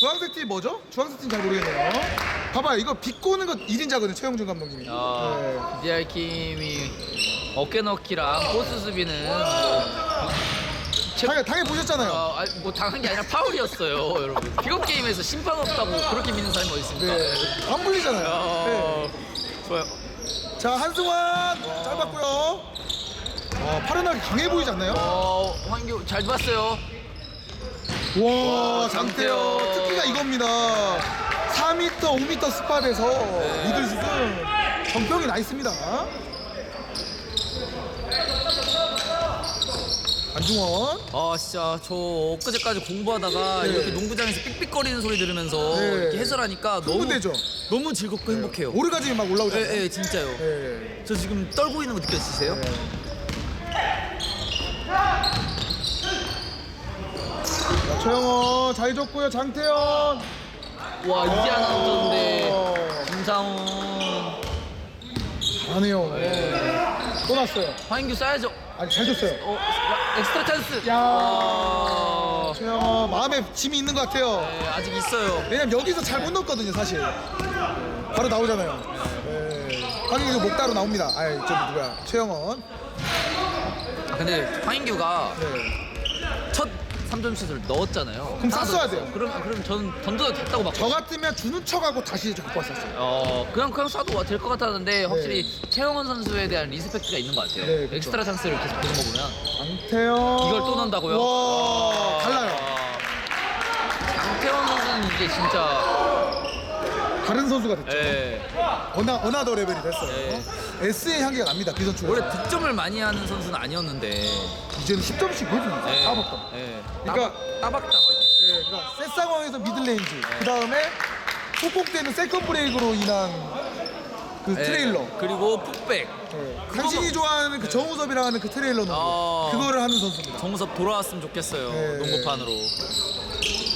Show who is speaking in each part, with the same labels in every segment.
Speaker 1: 주황색 팀 뭐죠? 주황색 팀 잘 모르겠네요. 봐봐요, 이거 비꼬는 거 1인자거든요, 최영준 감독님이.
Speaker 2: 아, 비디알 킴이 어깨 넣기랑 포스 수비는
Speaker 1: 네. 당연, 당연히 보셨잖아요.
Speaker 2: 어, 아니, 뭐 당한 게 아니라 파울이었어요, 여러분. 픽업 게임에서 심판 없다고 그렇게 믿는 사람이 어디 있습니까?
Speaker 1: 네. 안 불리잖아요.
Speaker 2: 어, 좋아요.
Speaker 1: 네. 자, 한승환 짧았고요. 아, 파란하게 강해 보이지 않나요?
Speaker 2: 어, 황규 잘 봤어요.
Speaker 1: 와,
Speaker 2: 장태현.
Speaker 1: 장태현. 특기가 이겁니다. 4m, 5m 스팟에서
Speaker 2: 네.
Speaker 1: 미들슛은 정평이 나 있습니다. 안중원.
Speaker 2: 아 진짜 저 엊그제까지 공부하다가
Speaker 1: 네.
Speaker 2: 이렇게 농구장에서 삑삑거리는 소리 들으면서
Speaker 1: 네.
Speaker 2: 이렇게 해설하니까 너무
Speaker 1: 흥분되죠?
Speaker 2: 너무 즐겁고 행복해요.
Speaker 1: 오르가즘이 막 올라오잖아요.
Speaker 2: 예, 예, 진짜요.
Speaker 1: 예.
Speaker 2: 저 지금 떨고 있는 거 느껴지세요?
Speaker 1: 네. 최영원 잘 줬고요. 장태현.
Speaker 2: 와 이제 하나 던졌는데
Speaker 1: 어,
Speaker 2: 김상훈,
Speaker 1: 잘하네요. 또 났어요.
Speaker 2: 황인규 쏴야죠.
Speaker 1: 아니 잘 줬어요.
Speaker 2: 어, 엑스트라 찬스.
Speaker 1: 야.
Speaker 2: 와.
Speaker 1: 최영원 마음에 짐이 있는 것 같아요.
Speaker 2: 네, 아직 있어요.
Speaker 1: 왜냐면 여기서 잘 못 넣었거든요, 사실. 바로 나오잖아요. 네. 황인규 목 따로 나옵니다. 아이, 저기 누구야? 최영원.
Speaker 2: 아, 근데 황인규가
Speaker 1: 네.
Speaker 2: 첫 3점 슛을 넣었잖아요.
Speaker 1: 그럼 쐈어야
Speaker 2: 더-
Speaker 1: 돼요.
Speaker 2: 그럼 아, 그럼 저는 던져도 됐다고 막.
Speaker 1: 저 같으면 주는 척하고 다시 갖고 왔었어요.
Speaker 2: 어 그냥 그냥 쏴도 될 것 같았는데 확실히 최영원 선수에 대한 리스펙트가 있는 것 같아요.
Speaker 1: 네, 그쵸.
Speaker 2: 엑스트라 찬스를 계속 보는 거 보면
Speaker 1: 장태현.
Speaker 2: 이걸 또 넣는다고요?
Speaker 1: 와, 달라요.
Speaker 2: 강태원 선수는 이제 진짜
Speaker 1: 다른 선수가 됐죠.
Speaker 2: 예,
Speaker 1: 어나, 어나더 레벨이 됐어요.
Speaker 2: 네.
Speaker 1: S의 향기가 납니다, 비선출.
Speaker 2: 원래 득점을 많이 하는 선수는 아니었는데
Speaker 1: 이제는 10점씩 보여줍니다.
Speaker 2: 예,
Speaker 1: 다 먹다.
Speaker 2: 예,
Speaker 1: 그러니까-
Speaker 2: 따박 따박이.
Speaker 1: 예, 그러니까 셋 상황에서 미들레인지, 그 다음에 속공되는 세컨 브레이크로 인한 그
Speaker 2: 예,
Speaker 1: 트레일러.
Speaker 2: 그리고 풋백
Speaker 1: 예. 당신이 좋아하는 그 정우섭이라 하는 그 트레일러 농구.
Speaker 2: 어.
Speaker 1: 그거를 하는 선수입니다.
Speaker 2: 정우섭 돌아왔으면 좋겠어요
Speaker 1: 네.
Speaker 2: 농구판으로.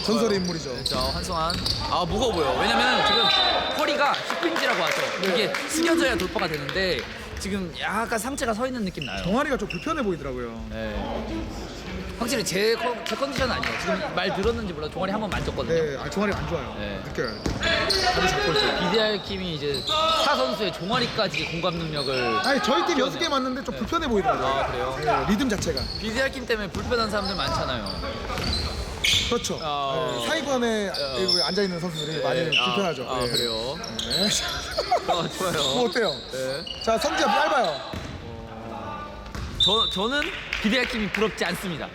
Speaker 1: 전설의 인물이죠.
Speaker 2: 자 한성환 아 무거워 보여 왜냐면 지금 허리가 슈핑지라고 하죠
Speaker 1: 네.
Speaker 2: 이게 숙여져야 돌파가 되는데 지금 약간 상체가 서 있는 느낌 나요
Speaker 1: 동아리가 좀 불편해 보이더라고요.
Speaker 2: 네. 확실히 제, 컨- 제 컨디션은 아니에요 지금 말 들었는지 몰라 종아리 한 번 만졌거든요
Speaker 1: 네, 아, 종아리가 안 좋아요.
Speaker 2: 네.
Speaker 1: 느껴요. 다리 잡고 있어요.
Speaker 2: BDR 킴이 이제 타 선수의 종아리까지 공감 능력을
Speaker 1: 아니, 저희 팀 여섯 개 맞는데 좀 불편해 보이더라고요.
Speaker 2: 아 그래요?
Speaker 1: 네, 리듬 자체가.
Speaker 2: BDR 킴 때문에 불편한 사람들 많잖아요
Speaker 1: 그렇죠.
Speaker 2: 어.
Speaker 1: 네, 사이관에 앉아 있는 선수들이 많이
Speaker 2: 네, 아,
Speaker 1: 불편하죠.
Speaker 2: 아,
Speaker 1: 네.
Speaker 2: 그래요?
Speaker 1: 네.
Speaker 2: 어, 좋아요
Speaker 1: 뭐 어때요?
Speaker 2: 네.
Speaker 1: 자, 성지가 짧아요.
Speaker 2: 저, 저는 BDR 킴이 부럽지 않습니다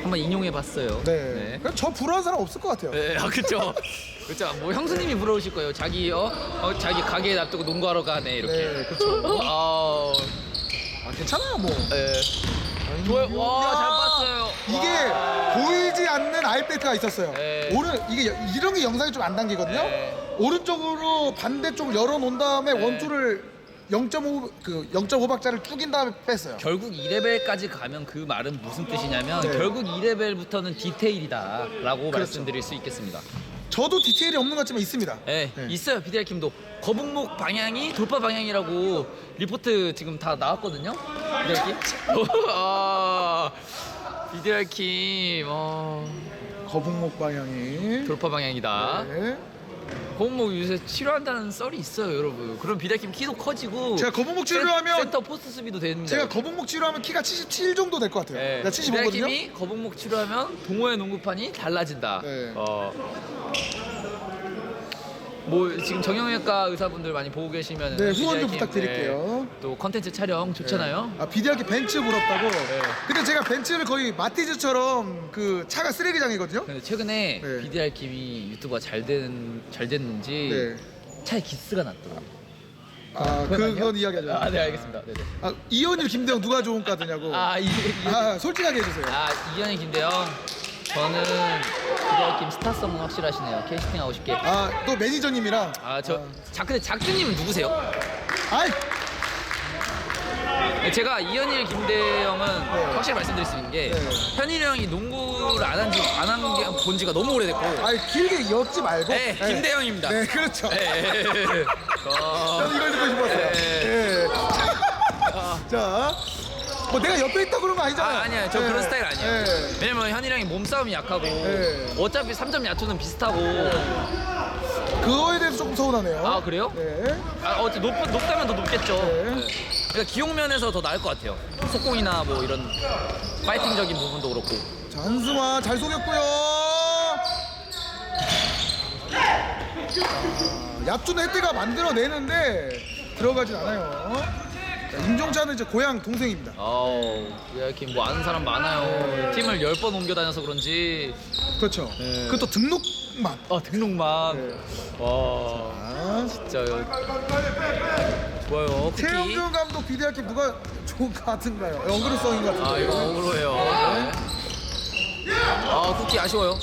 Speaker 2: 한번 인용해 봤어요
Speaker 1: 네. 그럼 저 부러운 사람 없을 것 같아요.
Speaker 2: 네, 아 그렇죠. 그렇죠. 뭐 형수님이 부러우실 거예요. 자기 어, 어 자기 가게에 놔두고 농구하러 가네 이렇게.
Speaker 1: 네, 그렇죠.
Speaker 2: 아,
Speaker 1: 아, 괜찮아요, 뭐.
Speaker 2: 네. 좋아요. 와, 잘 봤어요.
Speaker 1: 이게
Speaker 2: 와.
Speaker 1: 보이지 않는 아이백트가 있었어요.
Speaker 2: 네.
Speaker 1: 오른 이게 여- 이런 게 영상이 좀 안 당기거든요.
Speaker 2: 네.
Speaker 1: 오른쪽으로 반대쪽 열어놓은 다음에
Speaker 2: 네.
Speaker 1: 원투를 0.5그 0.5박자를 쭉인 다음에 뺐어요.
Speaker 2: 결국 2레벨까지 가면 그 말은 무슨 뜻이냐면
Speaker 1: 네.
Speaker 2: 결국 2레벨부터는 디테일이다라고
Speaker 1: 그렇죠.
Speaker 2: 말씀드릴 수 있겠습니다.
Speaker 1: 저도 디테일이 없는 것 같지만 있습니다.
Speaker 2: 네,
Speaker 1: 네.
Speaker 2: 있어요. 비디알 킴도 거북목 방향이 돌파 방향이라고 리포트 지금 다 나왔거든요. 비디알 킴. 아, 비디알 킴. 어,
Speaker 1: 거북목 방향이.
Speaker 2: 돌파 방향이다.
Speaker 1: 네.
Speaker 2: 거북목 요새 치료한다는 썰이 있어요, 여러분. 그럼 비달킴 키도 커지고
Speaker 1: 제가 거북목
Speaker 2: 센-
Speaker 1: 치료하면-
Speaker 2: 센터 포스트 수비도 되는데.
Speaker 1: 제가 거북목 치료하면 키가 77 정도 될 것 같아요.
Speaker 2: 네.
Speaker 1: 나 75거든요.
Speaker 2: 비달킴이 거북목 치료하면 동호회 농구판이 달라진다.
Speaker 1: 네.
Speaker 2: 어. 뭐 지금 정형외과 의사분들 많이 보고 계시면
Speaker 1: 네, 후원 좀 부탁드릴게요.
Speaker 2: 또 컨텐츠 촬영 좋잖아요.
Speaker 1: 아 비디알기 벤츠 부럽다고.
Speaker 2: 네.
Speaker 1: 근데 제가 벤츠를 거의 마티즈처럼 그 차가 쓰레기장이거든요.
Speaker 2: 근데 최근에
Speaker 1: 네.
Speaker 2: 비디알 김이 유튜브가 잘 된 잘 됐는지
Speaker 1: 네.
Speaker 2: 차에 기스가 났더라고요.
Speaker 1: 아
Speaker 2: 그건 아니에요?
Speaker 1: 그건 이야기하죠.
Speaker 2: 아, 네 알겠습니다. 네, 네.
Speaker 1: 아, 이현일 김대영 누가 좋은 과드냐고. 아,
Speaker 2: 아, 이, 이,
Speaker 1: 솔직하게 해주세요.
Speaker 2: 아 이현희 김대영 저는 김 스타성은 확실하시네요 캐스팅 하고 싶게
Speaker 1: 아 또 매니저님이랑.
Speaker 2: 아저 자 근데 작두님은 누구세요?
Speaker 1: 아이
Speaker 2: 제가 이현일 김대영은 확실히 말씀드릴 수 있는 게
Speaker 1: 네.
Speaker 2: 현일이 형이 농구를 안 한 지 안 한 게 본 지가 너무 오래됐고
Speaker 1: 아이 길게 엮지 말고.
Speaker 2: 네, 김대영입니다.
Speaker 1: 네 그렇죠.
Speaker 2: 네. 어,
Speaker 1: 저는 이걸 듣고 싶었어요.
Speaker 2: 네.
Speaker 1: 네. 자 뭐 내가 옆에 있다 그런 거 아니잖아요.
Speaker 2: 아, 아니야. 저
Speaker 1: 예.
Speaker 2: 그런 스타일 아니에요.
Speaker 1: 예.
Speaker 2: 왜냐면 현이랑이 몸싸움이 약하고
Speaker 1: 네.
Speaker 2: 어차피 3점 야투는 비슷하고
Speaker 1: 그거에 대해서 조금 서운하네요.
Speaker 2: 아, 그래요?
Speaker 1: 네.
Speaker 2: 아, 어째 높, 높다면 더 높겠죠.
Speaker 1: 네.
Speaker 2: 네. 그러니까 기용면에서 더 나을 것 같아요. 속공이나 뭐 이런 파이팅적인 부분도 그렇고.
Speaker 1: 자, 한승환 잘 속였고요. 아, 야투는 혜태가 만들어내는데 들어가진 않아요. 자, 임종찬은 이제 고향 동생입니다.
Speaker 2: 아우, 이렇게 뭐 아는 사람 많아요. 팀을 10번 옮겨 다녀서 그런지
Speaker 1: 그렇죠.
Speaker 2: 네.
Speaker 1: 그것도 등록만.
Speaker 2: 아, 등록만.
Speaker 1: 네.
Speaker 2: 와,
Speaker 1: 아,
Speaker 2: 진짜 좋아요. 쿠키.
Speaker 1: 최영준 감독 비대학교 누가 좋은 것 같은가요? 연그루성인 것 같은데.
Speaker 2: 아, 이거 억울해요. 네. 아, 쿠키 아쉬워요.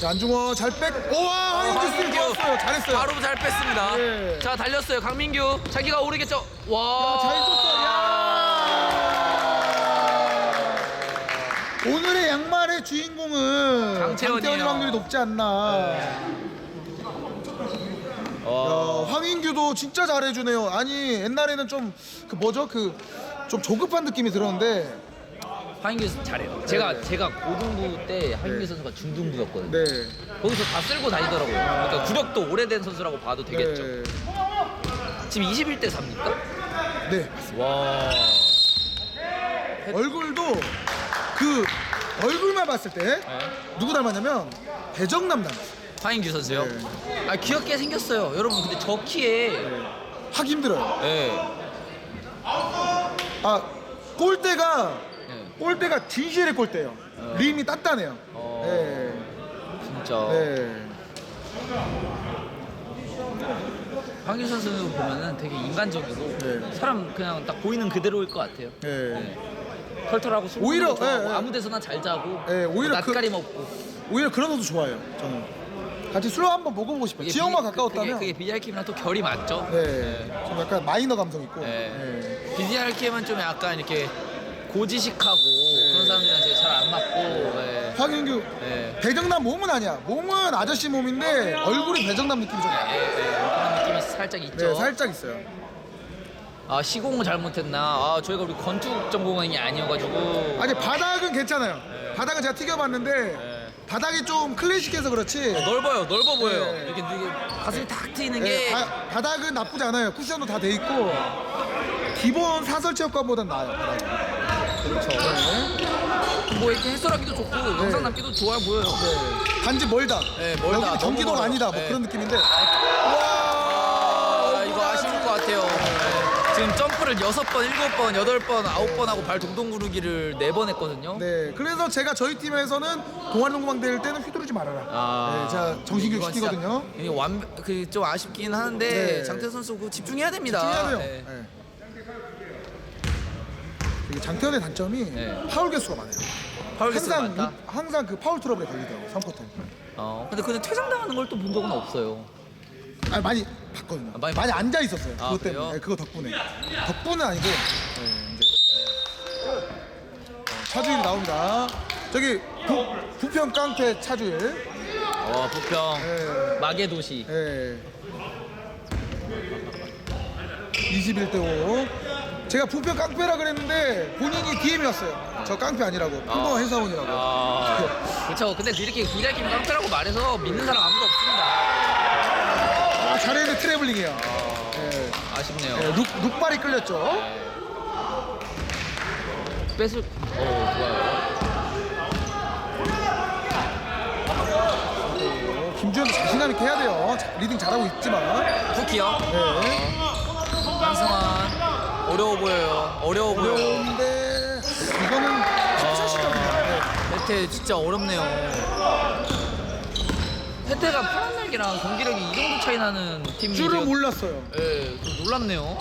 Speaker 1: 자, 안중원 잘 백. 오와, 황인규 스틸 좋았어요. 잘했어요.
Speaker 2: 바로 잘 뺐습니다.
Speaker 1: 네.
Speaker 2: 자, 달렸어요. 강민규. 자기가 오르겠죠? 와.
Speaker 1: 야, 잘 줬어. 야. 오늘의 양말의 주인공은. 장태현이 확률이 높지 않나.
Speaker 2: 와.
Speaker 1: 야, 황인규도 진짜 잘해주네요. 아니 옛날에는 좀 그 뭐죠 그 좀 조급한 느낌이 들었는데
Speaker 2: 하인규 잘해요. 제가
Speaker 1: 네.
Speaker 2: 제가 고등부 때 하인규
Speaker 1: 네.
Speaker 2: 선수가 중등부였거든요.
Speaker 1: 네.
Speaker 2: 거기서 다 쓸고 다니더라고요. 그러니까 구력도 오래된 선수라고 봐도 되겠죠.
Speaker 1: 네.
Speaker 2: 지금 21대 4입니까?
Speaker 1: 네.
Speaker 2: 와.
Speaker 1: 얼굴도 그 얼굴만 봤을 때
Speaker 2: 네.
Speaker 1: 누구 닮았냐면 배정남 닮았어요.
Speaker 2: 하인규 선수요?
Speaker 1: 네.
Speaker 2: 아 귀엽게 생겼어요. 여러분 근데 저 키에
Speaker 1: 하기 힘들어요.
Speaker 2: 네.
Speaker 1: 아 골대가
Speaker 2: 네.
Speaker 1: 골대가 진실의 골대예요.
Speaker 2: 어.
Speaker 1: 림이 단단해요.
Speaker 2: 어.
Speaker 1: 네.
Speaker 2: 진짜.
Speaker 1: 네.
Speaker 2: 황규 선수 보면은 되게 인간적이고
Speaker 1: 네.
Speaker 2: 사람 그냥 딱 보이는 그대로일 것 같아요.
Speaker 1: 네.
Speaker 2: 네. 털털하고 술
Speaker 1: 오히려,
Speaker 2: 좋아하고
Speaker 1: 예, 예.
Speaker 2: 아무 데서나 잘 자고
Speaker 1: 네, 오히려
Speaker 2: 낯가림 없고
Speaker 1: 오히려 그런 것도 좋아요. 저는 같이 술 한번 먹어보고 싶어요. 지역만
Speaker 2: 비-
Speaker 1: 가까웠다면.
Speaker 2: 그게, 그게 BRK랑 또 결이 맞죠?
Speaker 1: 네. 좀 약간 마이너 감성 있고.
Speaker 2: 네.
Speaker 1: 네.
Speaker 2: BDRK만 좀 약간 이렇게 고지식하고 그런 사람들이랑 제가 잘 안 맞고 네.
Speaker 1: 황인규
Speaker 2: 네.
Speaker 1: 배정남 몸은 아니야. 몸은 아저씨 몸인데 얼굴이 배정남 느낌이 좀 나요.
Speaker 2: 네, 네. 그런 느낌이 살짝 있죠.
Speaker 1: 네, 살짝 있어요.
Speaker 2: 아 시공을 잘못했나? 아 저희가 우리 건축 전공이 아니어가지고
Speaker 1: 아니 바닥은 괜찮아요. 바닥은 제가 튀겨봤는데
Speaker 2: 네.
Speaker 1: 바닥이 좀 클래식해서 그렇지.
Speaker 2: 넓어요, 넓어 보여요.
Speaker 1: 네.
Speaker 2: 이렇게, 이렇게 가슴이 탁 트이는
Speaker 1: 네,
Speaker 2: 게
Speaker 1: 바, 바닥은 나쁘지 않아요. 쿠션도 다 돼 있고 기본 사설 체육관보단 나아요. 바닥은.
Speaker 2: 그렇죠. 뭐 이렇게 해설하기도 좋고 영상 남기도 좋아 보여요.
Speaker 1: 네. 단지 멀다.
Speaker 2: 네, 멀다. 너무
Speaker 1: 경기도가
Speaker 2: 멀어요.
Speaker 1: 아니다. 뭐
Speaker 2: 네.
Speaker 1: 그런 느낌인데.
Speaker 2: 아, 이거 아쉬울 것 같아요. 네. 지금 점프를 여섯 번, 일곱 번, 여덟 번, 아홉 번 하고 발 동동 구르기를 네 번 했거든요.
Speaker 1: 네, 그래서 제가 저희 팀에서는 동아리 농구방 대회 때는 휘두르지 말아라.
Speaker 2: 아,
Speaker 1: 네, 제가 정신교육
Speaker 2: 이건 진짜
Speaker 1: 시키거든요.
Speaker 2: 이게 완 그좀 아쉽긴 하는데
Speaker 1: 네.
Speaker 2: 장태 선수 그 집중해야 됩니다.
Speaker 1: 해야 돼요.
Speaker 2: 네.
Speaker 1: 네. 이게 장태현의 단점이
Speaker 2: 네.
Speaker 1: 파울 개수가 많아요.
Speaker 2: 파울 개수가
Speaker 1: 항상
Speaker 2: 많다.
Speaker 1: 유- 항상 그 파울 트러블에 걸리더라고 3쿼터.
Speaker 2: 어, 근데 그는 퇴장당하는 걸 또 본 적은 없어요.
Speaker 1: 아니 많이 봤거든요.
Speaker 2: 아, 많이
Speaker 1: 많이, 앉아 있었어요.
Speaker 2: 아,
Speaker 1: 그것 때문에.
Speaker 2: 그래요?
Speaker 1: 네, 그거 덕분에. 덕분은 아니고 네, 이제 어, 차주일 나옵니다. 저기 부, 부평 깡패 차주일.
Speaker 2: 와 부평
Speaker 1: 네.
Speaker 2: 마계 도시.
Speaker 1: 예. 21대 5. 제가 부평 깡패라 그랬는데 본인이 DM이 왔어요. 저 깡패 아니라고. 평범한 회사원이라고.
Speaker 2: 아, 그렇죠. 근데 이렇게 비자kim 깡패라고 말해서 믿는 사람 아무도 없습니다.
Speaker 1: 아, 잘했는데 트래블링이에요. 예.
Speaker 2: 아쉽네요.
Speaker 1: 예, 룩, 룩발이 끌렸죠.
Speaker 2: 뺏을. 어 좋아요.
Speaker 1: 어, 김주현도 자신감 있게 해야 돼요. 자, 리딩 잘하고 있지만.
Speaker 2: 쿠키요.
Speaker 1: 네.
Speaker 2: 한승환 어려워 보여요. 어려워 보여.
Speaker 1: 어려운데 이거는.
Speaker 2: 혜태 진짜 어렵네요. 혜태가 파란 날개랑 경기력이 이 정도 차이 나는 팀이 되었-
Speaker 1: 몰랐어요.
Speaker 2: 예, 좀 놀랍네요.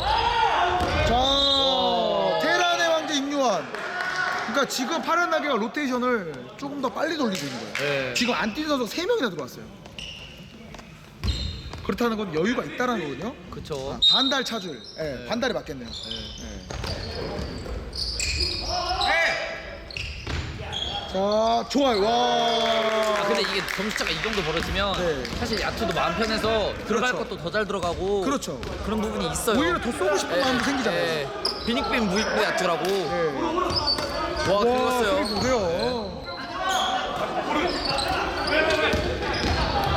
Speaker 1: 자, 테란의 왕자 임요환. 그러니까 지금 파란 날개가 로테이션을 조금 더 빨리 돌리고 있는 거예요.
Speaker 2: 예.
Speaker 1: 지금 안 뛰는 선수 3 명이나 들어왔어요. 그렇다는 건 여유가 있다는 거거든요.
Speaker 2: 그쵸.
Speaker 1: 반달 차줄. 예,
Speaker 2: 네.
Speaker 1: 반달이 맞겠네요. 자, 좋아요. 와.
Speaker 2: 아, 근데 이게 점수차가 이 정도 벌어지면
Speaker 1: 네.
Speaker 2: 사실 야투도 마음 편해서 들어갈
Speaker 1: 그렇죠.
Speaker 2: 것도 더 잘 들어가고
Speaker 1: 그렇죠.
Speaker 2: 그런 부분이 있어요.
Speaker 1: 오히려 더 쏘고 싶은
Speaker 2: 예,
Speaker 1: 마음도 생기잖아요.
Speaker 2: 예. 비닉빈 무익부 야투라고.
Speaker 1: 네.
Speaker 2: 와,
Speaker 1: 와,
Speaker 2: 긁었어요.
Speaker 1: 뭐예요?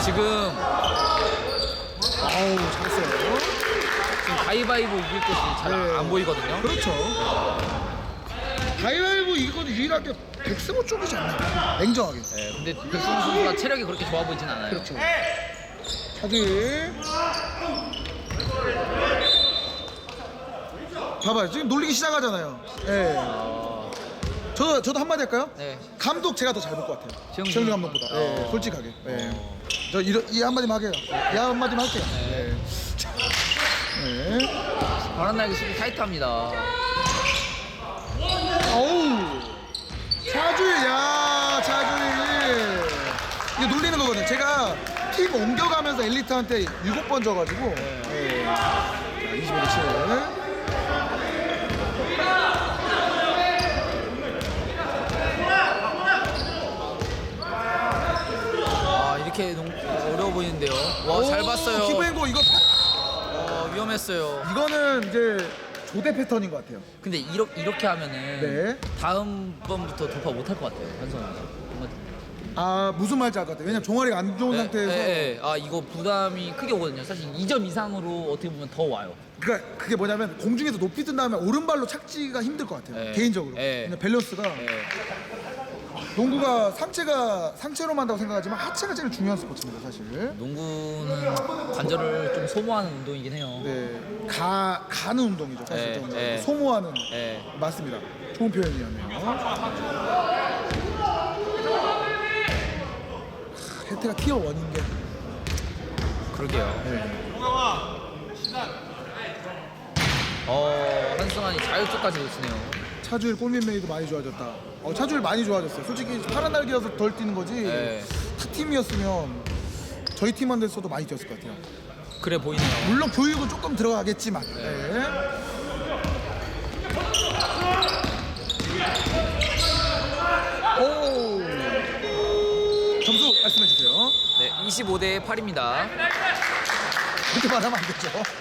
Speaker 2: 지금
Speaker 1: 아우, 잘했어요.
Speaker 2: 지금 가위바위보 이길 곳이 잘안
Speaker 1: 네.
Speaker 2: 보이거든요.
Speaker 1: 그렇죠. 가위바위보 이거는 유일하게 백스모 쪽이지 않나? 냉정하게.
Speaker 2: 네, 근데 백승호 선수가 체력이 그렇게 좋아 보이진 않아요.
Speaker 1: 그렇죠. 차지. 봐봐요. 지금 놀리기 시작하잖아요. 예.
Speaker 2: 어,
Speaker 1: 저, 저도 한마디 할까요?
Speaker 2: 네.
Speaker 1: 감독 제가 더 잘 볼 것 같아요.
Speaker 2: 최영준.
Speaker 1: 최영준 감독보다. 예,
Speaker 2: 어.
Speaker 1: 솔직하게. 예. 저 이런 이 한마디만 할게요. 이 한마디만 할게요.
Speaker 2: 네.
Speaker 1: 예. 네.
Speaker 2: 바람 날개 수비 타이트합니다.
Speaker 1: 어우. 차주일, 야, 차주일. 이게 놀리는 거거든요. 제가 팀 옮겨가면서 엘리트한테 7번 져가지고. 예. 자, 25대 7.
Speaker 2: 아 이렇게 농- 어려워 보이는데요. 와 잘 봤어요.
Speaker 1: 기브앤고 이거
Speaker 2: 어, 위험했어요.
Speaker 1: 이거는 이제 조대 패턴인 것 같아요.
Speaker 2: 근데 이렇게 이렇게 하면은
Speaker 1: 네.
Speaker 2: 다음 번부터 돌파 못할 것 같아요. 한성 선수. 뭔가-
Speaker 1: 아 무슨 말인지 알 것 같아요. 왜냐면 종아리가 안 좋은
Speaker 2: 네,
Speaker 1: 상태에서
Speaker 2: 네, 네. 아 이거 부담이 크게 오거든요. 사실 2점 이상으로 어떻게 보면 더 와요.
Speaker 1: 그러니까 그게 뭐냐면 공중에서 높이 뜬 다음에 오른발로 착지가 힘들 것 같아요.
Speaker 2: 네.
Speaker 1: 개인적으로.
Speaker 2: 네.
Speaker 1: 그냥 밸런스가
Speaker 2: 네.
Speaker 1: 농구가 상체가 상체로만 한다고 생각하지만 하체가 제일 중요한 스포츠입니다, 사실.
Speaker 2: 농구는 관절을 좀 소모하는 운동이긴 해요.
Speaker 1: 네, 가 가는 운동이죠, 사실
Speaker 2: 네,
Speaker 1: 좀
Speaker 2: 네.
Speaker 1: 소모하는.
Speaker 2: 네.
Speaker 1: 맞습니다. 좋은 표현이었네요. 하, 혜태가 티어 원인 게.
Speaker 2: 그러게요.
Speaker 1: 네.
Speaker 2: 어 한승환이 자유투까지 놓치네요.
Speaker 1: 차주일 골밑메이도 많이 좋아졌다. 어, 차주일 많이 좋아졌어요. 솔직히 파란 날개여서 덜 뛰는 거지.
Speaker 2: 네.
Speaker 1: 타 팀이었으면 저희 팀만 됐어도 많이 뛰었을 것 같아요.
Speaker 2: 그래 보이네요.
Speaker 1: 물론 교육은 조금 들어가겠지만. 네. 오. 점수 말씀해 주세요.
Speaker 2: 네, 25대 8입니다.
Speaker 1: 그렇게 말하면 안 되죠.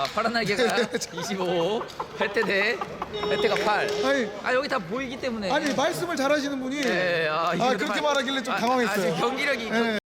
Speaker 2: 아 파란 날개가 25, 혜태 대 혜태가 8.
Speaker 1: 아니,
Speaker 2: 아 여기 다 보이기 때문에.
Speaker 1: 아니 말씀을 잘하시는 분이
Speaker 2: 네, 아,
Speaker 1: 아, 그렇게
Speaker 2: 말-
Speaker 1: 말하길래 좀
Speaker 2: 아,
Speaker 1: 당황했어요.
Speaker 2: 아, 지금 경기력이
Speaker 1: 네.